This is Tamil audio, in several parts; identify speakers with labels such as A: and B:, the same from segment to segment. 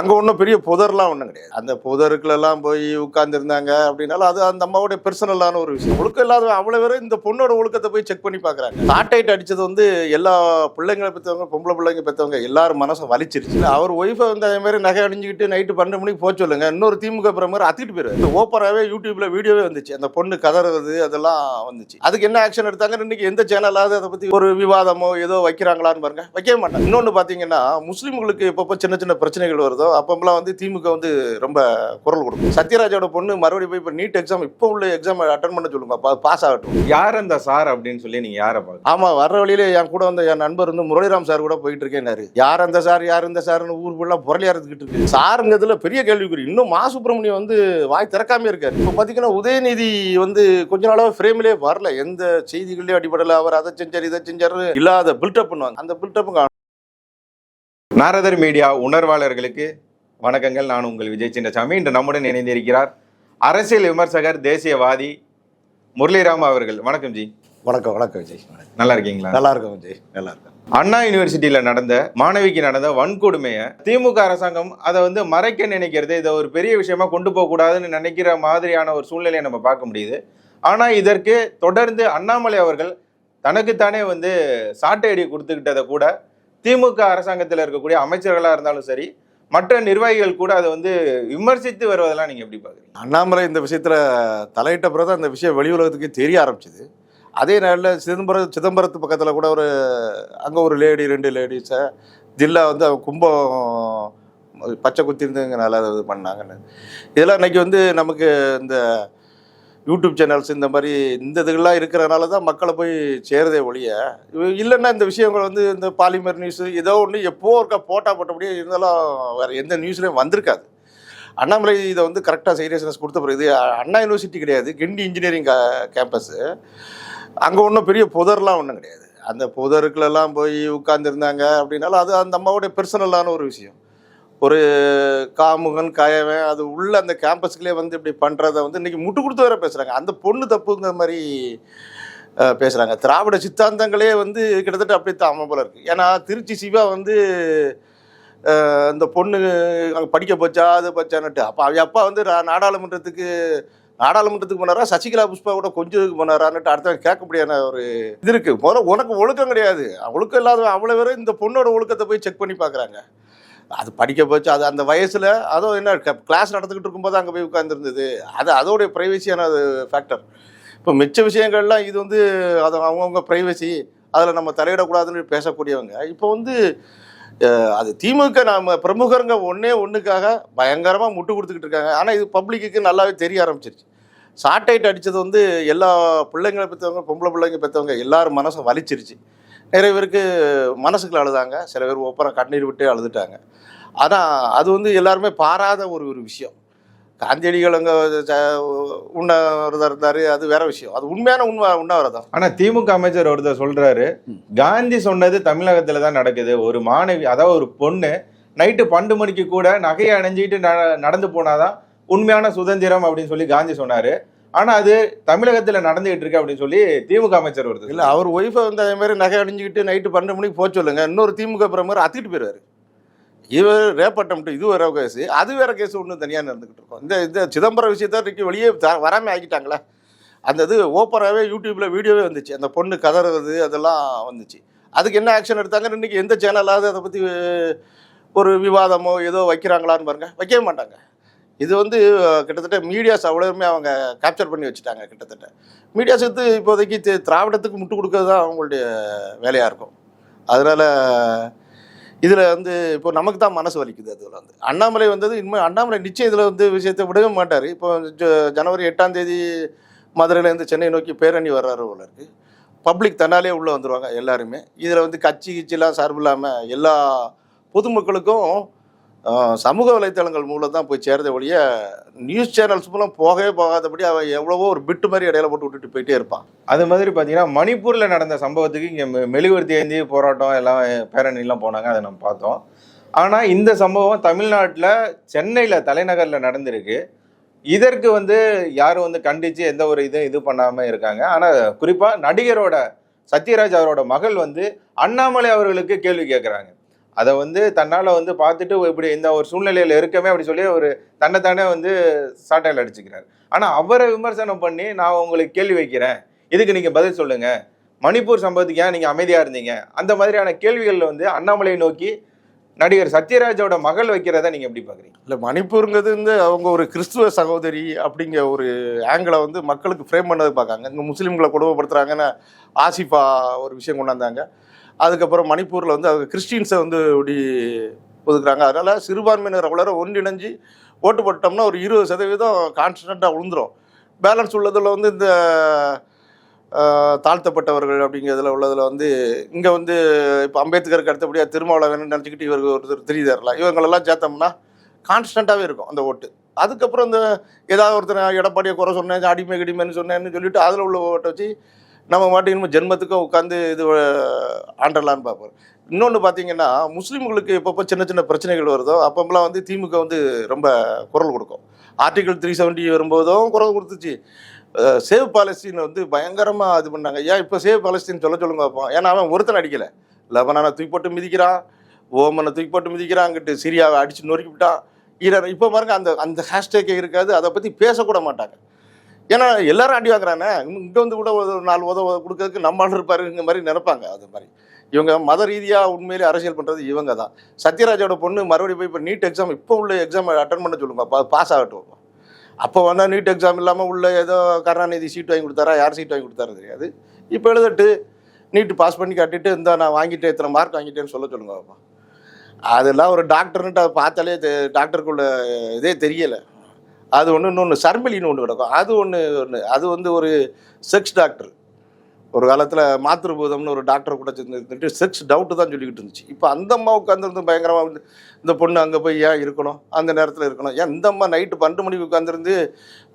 A: அங்கே ஒன்றும் பெரிய புதர்லாம் ஒன்றும் கிடையாது. அந்த புதருக்குள்ளெல்லாம் போய் உட்கார்ந்துருந்தாங்க அப்படின்னாலும் அது அந்த அம்மாவுடைய பெர்சனலான ஒரு விஷயம். ஒழுக்கம் இல்லாத அவ்வளோ பேரும் இந்த பொண்ணோட ஒழுக்கத்தை போய் செக் பண்ணி பார்க்குறாங்க. சாட்டைட் அடிச்சது வந்து எல்லா பிள்ளைங்களை பெற்றவங்க பொம்பளை பிள்ளைங்க பெற்றவங்க எல்லாரும் மனசும் வலிச்சிருச்சு. அவர் ஒய்ஃபை வந்து அதே மாதிரி நகை அணிஞ்சுக்கிட்டு நைட்டு பன்னெண்டு மணிக்கு போக சொல்லுங்க. இன்னொரு திமுக பிரமுகர் அத்திட்டு போயிரு இந்த ஓப்பராகவே யூடியூப்ல வீடியோவே வந்துச்சு. அந்த பொண்ணு கதறது அதெல்லாம் வந்துச்சு. அதுக்கு என்ன ஆக்ஷன் எடுத்தாங்க இன்னைக்கு எந்த சேனலாவது அதை பத்தி ஒரு விவாதமோ ஏதோ வைக்கிறாங்களான்னு பாருங்க. வைக்கவே மாட்டாங்க. இன்னொன்று பார்த்தீங்கன்னா முஸ்லீம்களுக்கு எப்பப்போ சின்ன சின்ன பிரச்சனைகள் வருதோ அப்பப்பெல்லாம் வந்து திமுக வந்து ரொம்ப குரல் கொடுக்கும். சத்யராஜோட பொண்ணு மறுபடியும் போய் இப்போ நீட் எக்ஸாம் இப்போ உள்ள எக்ஸாம் அட்டன் பண்ண சொல்லுங்க. பாஸ் ஆகட்டும்.
B: யார் அந்த சார் அப்படின்னு சொல்லி நீங்க யாரை பார்க்க
A: ஆமா வர்ற வழியில என் கூட வந்த என் நண்பர் வந்து முரளிராம் சார் கூட போயிட்டு இருக்கேன்னாரு யார் அந்த சார் யார் இந்த சார்னு ஊர் ஃபுல்லா புரளியாரத்துக்கிட்டு இருக்கு. சாருங்கிறதுல பெரிய கேள்விக்குறி. இன்னும் மா சுப்பிரமணியம் வந்து வாய் திறக்காம இருக்காரு. இப்போ பாத்தீங்கன்னா உதயநிதி வந்து கொஞ்ச நாளாக ஃப்ரேம்லேயே வரல. எந்த செய்திகளையும் அடிப்படையில் அவர் அதை செஞ்சார் இதை செஞ்சாரு இல்லாத பில்டப் பண்ணுவாங்க. அந்த பில்டப்புங்க
B: நாரதர் மீடியா உணர்வாளர்களுக்கு வணக்கங்கள். நான் உங்கள் விஜய் சின்னசாமி. இன்று நம்முடன் இணைந்திருக்கிறார் அரசியல் விமர்சகர் தேசியவாதி முரளிராம் அவர்கள். வணக்கம் ஜி.
A: வணக்கம் வணக்கம் விஜய்.
B: நல்லா இருக்கீங்களா?
A: நல்லா இருக்கும் விஜய். நல்லா இருக்கும்.
B: அண்ணா யூனிவர்சிட்டியில நடந்த மாணவிக்கு நடந்த வன்கொடுமையை திமுக அரசாங்கம் அதை வந்து மறைக்க நினைக்கிறது. இதை ஒரு பெரிய விஷயமா கொண்டு போக கூடாதுன்னு நினைக்கிற மாதிரியான ஒரு சூழ்நிலையை நம்ம பார்க்க முடியுது. ஆனா இதற்கு தொடர்ந்து அண்ணாமலை அவர்கள் தனக்குத்தானே வந்து சாட்டையடி கொடுத்துக்கிட்டதை கூட திமுக அரசாங்கத்தில் இருக்கக்கூடிய அமைச்சர்களாக இருந்தாலும் சரி மற்ற நிர்வாகிகள் கூட அதை வந்து விமர்சித்து வருவதெல்லாம் நீங்கள் எப்படி பார்க்குறீங்க?
A: அண்ணாமலை இந்த விஷயத்தில் தலையிட்ட பிறகு அந்த இந்த விஷயம் வெளி உலகத்துக்கு தெரிய ஆரம்பிச்சது. அதே நேரில் சிதம்பரம் சிதம்பரத்து பக்கத்தில் கூட ஒரு அங்கே ஒரு லேடி ரெண்டு லேடிஸை ஜில்லா வந்து கும்பம் பச்சை குத்திருந்ததுங்கனால அது இது பண்ணாங்கன்னு. இதெல்லாம் இன்றைக்கி வந்து நமக்கு இந்த யூடியூப் சேனல்ஸ் இந்த மாதிரி இந்த இதுகள்லாம் இருக்கிறனால தான் மக்களை போய் சேருதே ஒழிய. இல்லைன்னா இந்த விஷயங்கள் வந்து இந்த பாலிமர் நியூஸ் ஏதோ ஒன்று எப்போ இருக்கா போட்டா போட்டபடியே இருந்தாலும் வேறு எந்த நியூஸ்லேயும் வந்திருக்காது. அண்ணாமலை இதை வந்து கரெக்டாக சீரியஸ்னஸ் கொடுத்த பிறகு இது அண்ணா யூனிவர்சிட்டி கிடையாது கிண்டி இன்ஜினியரிங் கேம்பஸ்ஸு அங்கே ஒன்றும் பெரிய புதர்லாம் ஒன்றும் கிடையாது. அந்த புதருக்குள்ளெல்லாம் போய் உட்கார்ந்துருந்தாங்க அப்படின்னாலும் அது அந்த அம்மாவுடைய பர்சனலான ஒரு விஷயம். ஒரு காமுகன் கயவன் அது உள்ள அந்த கேம்பஸ்க்குள்ளே வந்து இப்படி பண்ணுறத வந்து இன்னைக்கு முட்டு கொடுத்து வேற பேசுகிறாங்க அந்த பொண்ணு தப்புங்கிற மாதிரி பேசுகிறாங்க திராவிட சித்தாந்தங்களே வந்து கிட்டத்தட்ட அப்படியே தான் போல இருக்குது ஏன்னா திருச்சி சிவா வந்து அந்த இந்த பொண்ணு அங்கே படிக்க போச்சா அது போச்சான்னுட்டு. அப்போ அவ அப்பா வந்து நாடாளுமன்றத்துக்கு நாடாளுமன்றத்துக்கு போனாரா சசிகலா புஷ்பா கூட கொஞ்சத்துக்கு போனாரான்னுட்டு அடுத்தவன் கேட்க முடியாத ஒரு இது இருக்குது முதல்ல உனக்கு ஒழுக்கம் கிடையாது. ஒழுக்கம் இல்லாத அவ்வளோ பேரும் இந்த பொண்ணோட ஒழுக்கத்தை போய் செக் பண்ணி பார்க்குறாங்க. அது படிக்க போச்சு அது அந்த வயசில் அதுவும் என்ன கிளாஸ் நடந்துக்கிட்டு இருக்கும்போது அங்கே போய் உட்காந்துருந்தது அது அதோடைய ப்ரைவசியான ஃபேக்டர் இப்போ மிச்ச விஷயங்கள்லாம் இது வந்து அது அவங்கவுங்க ப்ரைவசி அதில் நம்ம தலையிடக்கூடாதுன்னு பேசக்கூடியவங்க. இப்போ வந்து அது திமுக நம்ம பிரமுகருங்க ஒன்றே ஒன்றுக்காக பயங்கரமாக முட்டு கொடுத்துக்கிட்டு இருக்காங்க. ஆனால் இது பப்ளிக்கு நல்லாவே தெரிய ஆரம்பிச்சிருச்சு. சாட்டைட் அடித்தது வந்து எல்லா பிள்ளைங்களை பெற்றவங்க பொம்பளை பிள்ளைங்க பெற்றவங்க எல்லாரும் மனசும் வலிச்சிருச்சு. நிறைய பேருக்கு மனசுக்குள்ள அழுதாங்க. சில பேர் ஒப்பரம் கண்ணீர் விட்டு அழுதுட்டாங்க. ஆனால் அது வந்து எல்லாருமே பாராத ஒரு ஒரு விஷயம். காந்தியடிகள் அங்கே உண்ணாவிரதம் இருந்தார் அது வேற விஷயம். அது உண்மையான உண்மை உண்ணாவிரதம்
B: ஆனா திமுக அமைச்சர் ஒருத்தர் சொல்றாரு
A: ம்.
B: காந்தி சொன்னது தமிழகத்துல தான் நடக்குது. ஒரு மாணவி அதாவது ஒரு பொண்ணு நைட்டு பன்னெண்டு மணிக்கு கூட நகையை அணிஞ்சிட்டு ந- நடந்து போனாதான் உண்மையான சுதந்திரம் அப்படின்னு சொல்லி காந்தி சொன்னாரு. ஆனா அது தமிழகத்துல நடந்துகிட்டு இருக்கு அப்படின்னு சொல்லி திமுக அமைச்சர் ஒருத்தர்
A: இல்லை அவர் ஒய்ஃபை வந்து அதே மாதிரி நகை அணிஞ்சுக்கிட்டு நைட்டு பன்னெண்டு மணிக்கு போக சொல்லுங்க. இன்னொரு திமுக பிரமுகர் அத்திட்டு போயிடுவார். இவர் ரேப் அட்டம்ட்டு இது வேற கேஸ் அது வேற கேஸ் ஒன்று தனியாக நடந்துக்கிட்டு இருக்கோம். இந்த இந்த சிதம்பரம் விஷயத்த வெளியே த- வராம ஆக்கிட்டாங்களே? அந்த இது ஓப்பராகவே யூடியூப்ல வீடியோவே வந்துச்சு. அந்த பொண்ணு கதறது அதெல்லாம் வந்துச்சு. அதுக்கு என்ன ஆக்ஷன் எடுத்தாங்க இன்னைக்கு எந்த சேனலாவது அதை பற்றி ஒரு விவாதமோ ஏதோ வைக்கிறாங்களான்னு பாருங்க. வைக்கவே மாட்டாங்க. இது வந்து கிட்டத்தட்ட மீடியாஸ் அவ்வளவுமே அவங்க கேப்சர் பண்ணி வச்சுட்டாங்க கிட்டத்தட்ட. மீடியாஸ் வந்து இப்போதைக்கு திராவிடத்துக்கு முட்டு கொடுக்கறது தான் அவங்களுடைய வேலையாக இருக்கும். அதனால் இதில் வந்து இப்போ நமக்கு தான் மனசு வலிக்குது அதில் வந்து. அண்ணாமலை வந்தது இனிமேல் அண்ணாமலை நிச்சயம் இதில் வந்து விஷயத்தை விடவே மாட்டார். இப்போ ஜனவரி எட்டாம் தேதி மதுரையிலேருந்து சென்னை நோக்கி பேரணி வர்றாரு போல இருக்கு. பப்ளிக் தன்னாலே உள்ளே வந்துருவாங்க எல்லாருமே. இதில் வந்து கட்சி கிச்சிலாம் சார்பு இல்லாமல் எல்லா பொதுமக்களுக்கும் சமூக வலைத்தளங்கள் மூலம் தான் போய் சேர்ந்த ஒழிய நியூஸ் சேனல்ஸ் மூலம் போகவே போகாதபடி அவன் எவ்வளவோ ஒரு பிட்டு மாதிரி இடையில போட்டு விட்டுட்டு போயிட்டே இருப்பான்.
B: அது மாதிரி பார்த்தீங்கன்னா மணிப்பூரில் நடந்த சம்பவத்துக்கு இங்கே மெ- மெழுகுவர்த்தி ஏந்தி போராட்டம் எல்லாம் பேரணிலாம் போனாங்க அதை நம்ம பார்த்தோம். ஆனால் இந்த சம்பவம் தமிழ்நாட்டில் சென்னையில் தலைநகரில் நடந்திருக்கு. இதற்கு வந்து யாரும் வந்து கண்டித்து எந்த ஒரு இதுவும் இது பண்ணாமல் இருக்காங்க. ஆனால் குறிப்பாக நடிகரோட சத்யராஜ் அவரோட மகள் வந்து அண்ணாமலை அவர்களுக்கு கேள்வி கேட்குறாங்க அதை வந்து தன்னால் வந்து பார்த்துட்டு இப்படி இந்த ஒரு சூழ்நிலையில் இருக்கவே அப்படி சொல்லி ஒரு தன்னைத்தானே வந்து சாட்டையில் அடிச்சுக்கிறார். ஆனால் அவரை விமர்சனம் பண்ணி நான் உங்களுக்கு கேள்வி வைக்கிறேன். இதுக்கு நீங்கள் பதில் சொல்லுங்கள் மணிப்பூர் சம்பவத்துக்கு ஏன் நீங்கள் அமைதியாக இருந்தீங்க? அந்த மாதிரியான கேள்விகளில் வந்து அண்ணாமலையை நோக்கி நடிகர் சத்யராஜோட மகள் வைக்கிறத நீங்க எப்படி பாக்குறீங்க
A: இல்லை மணிப்பூருங்கிறது வந்து அவங்க ஒரு கிறிஸ்துவ சகோதரி அப்படிங்கிற ஒரு ஆங்கிளை வந்து மக்களுக்கு ஃப்ரேம் பண்ணது பார்க்காங்க. இங்கே முஸ்லீம்களை கொடுமைப்படுத்துறாங்கன்னு ஆசிஃபா ஒரு விஷயம் கொண்டாந்தாங்க. அதுக்கப்புறம் மணிப்பூரில் வந்து அவங்க கிறிஸ்டின்ஸை வந்து இப்படி ஒதுக்குறாங்க. அதனால் சிறுபான்மையினர் வளர ஒன்றிணைஞ்சு ஓட்டு போட்டோம்னா ஒரு இருபது சதவீதம் கான்ஸ்டண்ட்டாக விழுந்துரும் பேலன்ஸ் உள்ளதில் வந்து இந்த தாழ்த்தப்பட்டவர்கள் அப்படிங்கிறதுல உள்ளதில் வந்து இங்கே வந்து இப்போ அம்பேத்கருக்கு அடுத்தபடியாக திருமாவளவன் நினச்சிக்கிட்டு இவருக்கு ஒருத்தர் தெரியுதரலாம் இவங்களெல்லாம் சேர்த்தோம்னா கான்ஸ்டண்ட்டாகவே இருக்கும் அந்த ஓட்டு. அதுக்கப்புறம் இந்த ஏதாவது ஒருத்தர் எடப்பாடியை குறை சொன்னேன் அடிமை கிடிமைன்னு சொன்னேன்னு சொல்லிட்டு அதில் உள்ள ஓட்டை வச்சு நம்ம மாட்டி இனிமேல் ஜென்மத்துக்கும் உட்காந்து இது ஆண்டலான்னு பார்ப்போம். இன்னொன்று பார்த்தீங்கன்னா முஸ்லீம்களுக்கு எப்பப்போ சின்ன சின்ன பிரச்சனைகள் வருதோ அப்பப்பெல்லாம் வந்து திமுக வந்து ரொம்ப குரல் கொடுக்கும். ஆர்டிகல் த்ரீ செவன்ட்டி வரும்போதும் குரல் கொடுத்துச்சு. சேவ் பாலஸ்தீன் வந்து பயங்கரமாக இது பண்ணாங்க. ஏன் இப்போ சேவ் பாலஸ்தீன் சொல்ல சொல்லுங்க பார்ப்போம். ஏன்னா அவன் ஒருத்தன் அடிக்கலை. லெபனானை தூக்கி போட்டு மிதிக்கிறான். ஓமனை தூக்கி போட்டு மிதிக்கிறான். அங்கிட்டு சிரியாவை அடித்து நொறுக்கி விட்டான். ஈரான் இப்போ பாருங்கள் அந்த அந்த ஹேஷ்டேக்கே இருக்காது. அதை பற்றி பேசக்கூட மாட்டாங்க. ஏன்னா எல்லாரும் அடி வாங்குறானே. இங்கே வந்து கூட ஒரு நாலு உதவ கொடுக்கறதுக்கு நம்மளால இருப்பாருங்க மாதிரி நினைப்பாங்க அது மாதிரி. இவங்க மத ரீதியாக உண்மையிலே அரசியல் பண்ணுறது இவங்க தான். சத்யராஜோட பொண்ணு மறுபடியும் போய் இப்போ நீட் எக்ஸாம் இப்போ உள்ள எக்ஸாம் அட்டன் பண்ண சொல்லுங்க பாஸ் ஆகட்டும். அப்போ வந்தால் நீட் எக்ஸாம் இல்லாமல் உள்ள ஏதோ கருணாநிதி சீட் வாங்கி கொடுத்தாரா யார் சீட் வாங்கி கொடுத்தாரு தெரியாது. இப்போ எழுதட்டு நீட்டு பாஸ் பண்ணி காட்டிட்டு இந்த நான் வாங்கிட்டேன் இத்தனை மார்க் வாங்கிட்டேன்னு சொல்ல சொல்லுங்க பாப்பா. அதெல்லாம் ஒரு டாக்டர்ன்ட்டு அதை பார்த்தாலே தெ- டாக்டருக்குள்ள இதே தெரியலை. அது ஒன்று இன்னொன்று சர்மிலின்னு ஒன்று கிடக்கும். அது ஒன்று ஒன்று அது வந்து ஒரு செக்ஸ் டாக்டர் ஒரு காலத்தில் மாத்திருபூதம்னு ஒரு டாக்டர் கூட சேர்ந்துட்டு செக்ஸ் டவுட்டு தான் சொல்லிக்கிட்டு இருந்துச்சு. இப்போ அந்த அம்மா உட்காந்துருந்து பயங்கரமாக வந்து இந்த பொண்ணு அங்கே போய் ஏன் இருக்கணும்? அந்த நேரத்தில் இருக்கணும். ஏன் இந்த அம்மா நைட்டு பன்னெண்டு மணிக்கு உட்காந்துருந்து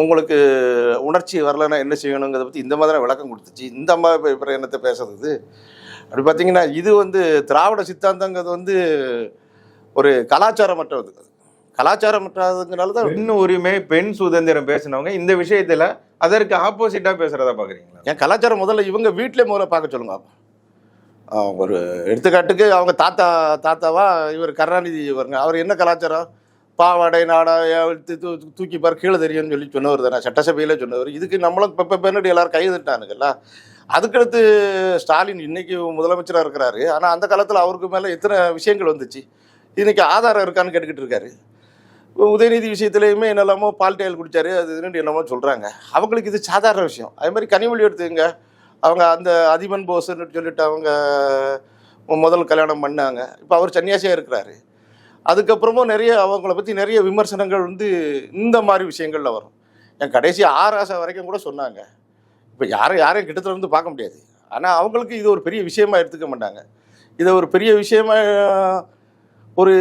A: உங்களுக்கு உணர்ச்சி வரலைன்னா என்ன செய்யணுங்கிறத பற்றி இந்த மாதிரி விளக்கம் கொடுத்துச்சு. இந்த அம்மா இப்போ இப்போ என்னத்தை பேசுறது அப்படி பார்த்தீங்கன்னா இது வந்து திராவிட சித்தாந்தங்கிறது வந்து ஒரு கலாச்சாரமற்றது. கலாச்சாரமற்றதுங்கிறனால தான்
B: பெண் உரிமை பெண் சுதந்திரம் பேசினவங்க இந்த விஷயத்துல அதற்கு ஆப்போசிட்டா பேசுறதா பாக்குறீங்களா?
A: என் கலாச்சாரம் முதல்ல இவங்க வீட்டிலே முதல்ல பார்க்க சொல்லுங்க. ஒரு எடுத்துக்காட்டுக்கு அவங்க தாத்தா தாத்தாவா இவர் கருணாநிதி இவருங்க. அவர் என்ன கலாச்சாரம்? பாவாடை நாடா தூக்கி பாரு கீழே தெரியும்னு சொல்லி சொன்னவர் தானே. சட்டசபையிலே சொன்னவர். இதுக்கு நம்மளும் இப்போ பின்னாடி எல்லாரும் கை தட்டானுங்கல்ல அதுக்கடுத்து ஸ்டாலின் இன்னைக்கு முதலமைச்சராக இருக்கிறாரு. ஆனால் அந்த காலத்தில் அவருக்கு மேலே எத்தனை விஷயங்கள் வந்துச்சு? இன்னைக்கு ஆதாரம் இருக்கான்னு கேட்டுக்கிட்டு இருக்காரு. உதயநிதி விஷயத்துலையுமே என்னெல்லாமோ பால்டையல் குடித்தாரு அது இதுன்னு என்னமோ சொல்கிறாங்க அவங்களுக்கு இது சாதாரண விஷயம். அதே மாதிரி கனிமொழி எடுத்துங்க அவங்க அந்த அதிபன் போஸ்ன்னு சொல்லிட்டு அவங்க முதல் கல்யாணம் பண்ணாங்க. இப்போ அவர் சன்னியாசியாக இருக்கிறாரு. அதுக்கப்புறமும் நிறைய அவங்கள பற்றி நிறைய விமர்சனங்கள் வந்து இந்த மாதிரி விஷயங்களில் வரும். என் கடைசி ஆராசா வரைக்கும் கூட சொன்னாங்க. இப்போ யாரும் யாரையும் கிட்டத்தில் இருந்து பார்க்க முடியாது. ஆனால் அவங்களுக்கு இது ஒரு பெரிய விஷயமா எடுத்துக்க மாட்டாங்க. இதை ஒரு பெரிய விஷயமா ஒரு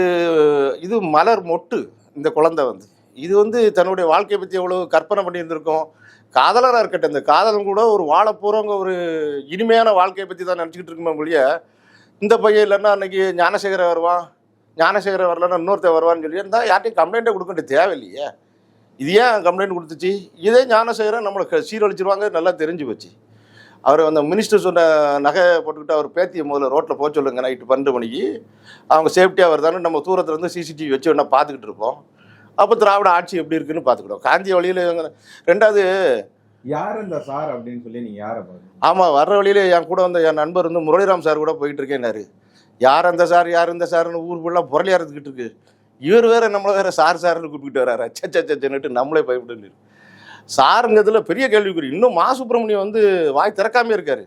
A: இது மலர் மொட்டு. இந்த குழந்தை வந்து. இது வந்து தன்னுடைய வாழ்க்கையை பற்றி எவ்வளோ கற்பனை பண்ணியிருந்திருக்கோம். காதலராக இருக்கட்டும் இந்த காதலன் கூட ஒரு வாழ போகிறவங்க ஒரு இனிமையான வாழ்க்கையை பற்றி தான் நினச்சிக்கிட்டு இருக்குமே மொழிய இந்த பையன் இல்லைன்னா அன்றைக்கி ஞானசேகர வருவான் ஞானசேகர வரலன்னா இன்னொருத்தன் வருவான்னு சொல்லி இருந்தால் யார்ட்டையும் கம்ப்ளைண்ட்டே கொடுக்க வேண்டிய தேவையில்லையே. இது ஏன் கம்ப்ளைண்ட் கொடுத்துச்சு? இதே ஞானசேகரன் நம்மளை சீரழிச்சிருவாங்க நல்லா தெரிஞ்சு போச்சு. அவர் அந்த மினிஸ்டர் சொன்ன நகை போட்டுக்கிட்டு அவர் பேத்தியை முதல்ல ரோட்டில் போக சொல்லுங்க நைட்டு பன்னெண்டு மணிக்கு. அவங்க சேஃப்டியாக வருதான்னு நம்ம தூரத்தில் இருந்து சிசிடிவி வச்சு வேணா பார்த்துக்கிட்டு இருப்போம். அப்போ திராவிட ஆட்சி எப்படி இருக்குன்னு பார்த்துக்கிடுவோம். காந்திய வழியில் ரெண்டாவது
B: யார் இந்த சார் அப்படின்னு சொல்லி நீங்க யாரை
A: ஆமாம் வர்ற வழியில என் கூட வந்த என் நண்பர் வந்து முரளிராம் சார் கூட போயிட்டு இருக்கேன்னாரு யார் அந்த சார் யார் இந்த சார்னு ஊர் ஃபுல்லாக புரளியாக இருந்துக்கிட்டு இருக்கு. இவர் வேற நம்மளை வேற சார் சார்னு கூப்பிட்டு வராரு. சச்சன்னுட்டு நம்மளே பயப்பட்டு சாருங்கிறதுல பெரிய கேள்விக்குறி. இன்னும் மா சுப்பிரமணியம் வந்து வாய் திறக்காம இருக்காரு.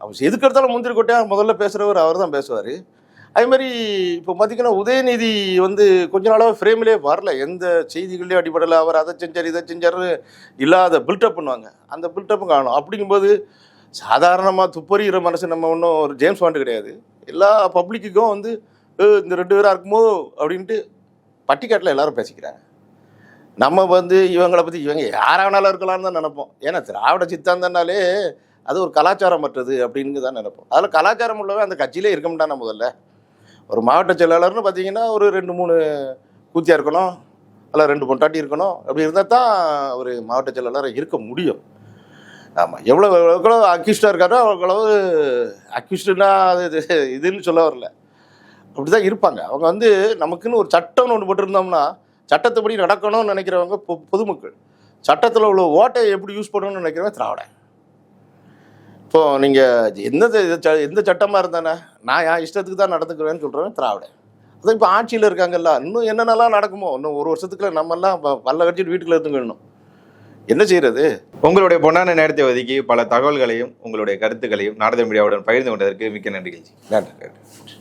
A: அவர் எதுக்கு எடுத்தாலும் முந்திரி கொட்டையா முதல்ல பேசுகிறவர் அவர் தான் பேசுவார். அதே மாதிரி இப்போ பார்த்தீங்கன்னா உதயநிதி வந்து கொஞ்ச நாளாக ஃப்ரேம்லேயே வரல. எந்த செய்திகள்லேயும் அடிப்படையில் அவர் அதை செஞ்சார் இதை செஞ்சார் இல்லாத பில்டப் பண்ணுவாங்க. அந்த பில்டப்பும் காணும். அப்படிங்கும்போது சாதாரணமாக துப்பறிகிற மனசு நம்ம ஒன்றும் ஒரு ஜேம்ஸ் பாண்டு கிடையாது. எல்லா பப்ளிக்குக்கும் வந்து இந்த ரெண்டு பேராக இருக்குமோ? அப்படின்ட்டு பட்டிக்காட்டில் எல்லாரும் பேசிக்கிறாங்க. நம்ம வந்து இவங்களை பற்றி இவங்க யாரானாலும் இருக்கலாம்னு தான் நினைப்போம். ஏன்னா திராவிட சித்தாந்தனாலே அது ஒரு கலாச்சாரம் மற்றது அப்படின்னு தான் நினைப்போம். அதில் கலாச்சாரம் உள்ளவன் அந்த கட்சியிலே இருக்க மாட்டானா முதல்ல? ஒரு மாவட்ட செயலாளர்னு பார்த்தீங்கன்னா ஒரு ரெண்டு மூணு கூத்தியாக இருக்கணும் அல்ல ரெண்டு பொண்டாட்டி இருக்கணும் அப்படி இருந்தால் தான் ஒரு மாவட்ட செயலாளராக இருக்க முடியும். ஆமாம் எவ்வளோ எவ்வளோ அக்யூஸ்டாக இருக்காரோ அவ்வளவு அக்யூஸ்டுனா அது இது இதுன்னு சொல்ல வரல. அப்படி தான் இருப்பாங்க. அவங்க வந்து நமக்குன்னு ஒரு சட்டம்னு ஒன்று போட்டிருந்தோம்னா சட்டத்தைப்படி நடக்கணும்னு நினைக்கிறவங்க பொ- பொதுமக்கள். சட்டத்தில் உள்ள ஓட்டையை எப்படி யூஸ் பண்ணணும்னு நினைக்கிறவங்க திராவிட. இப்போது நீங்கள் எந்த எந்த சட்டமாக இருந்தானே நான் என் இஷ்டத்துக்கு தான் நடந்துக்குவேன்னு சொல்கிறவன் திராவிடன். அதான் இப்போ ஆட்சியில் இருக்காங்கல்ல இன்னும் என்னென்னலாம் நடக்குமோ? இன்னும் ஒரு வருஷத்துக்குள்ள நம்மெல்லாம் பல்ல கட்டிட்டு வீட்டுக்குள்ள இருந்துக்கணும். என்ன செய்யறது?
B: உங்களுடைய பொன்னான நேரத்தை ஒதுக்கி பல தகவல்களையும் உங்களுடைய கருத்துக்களையும் நாரத மீடியாவுடன் பகிர்ந்து கொண்டதற்கு மிக்க நன்றிகள்
A: நன்றி நன்றி.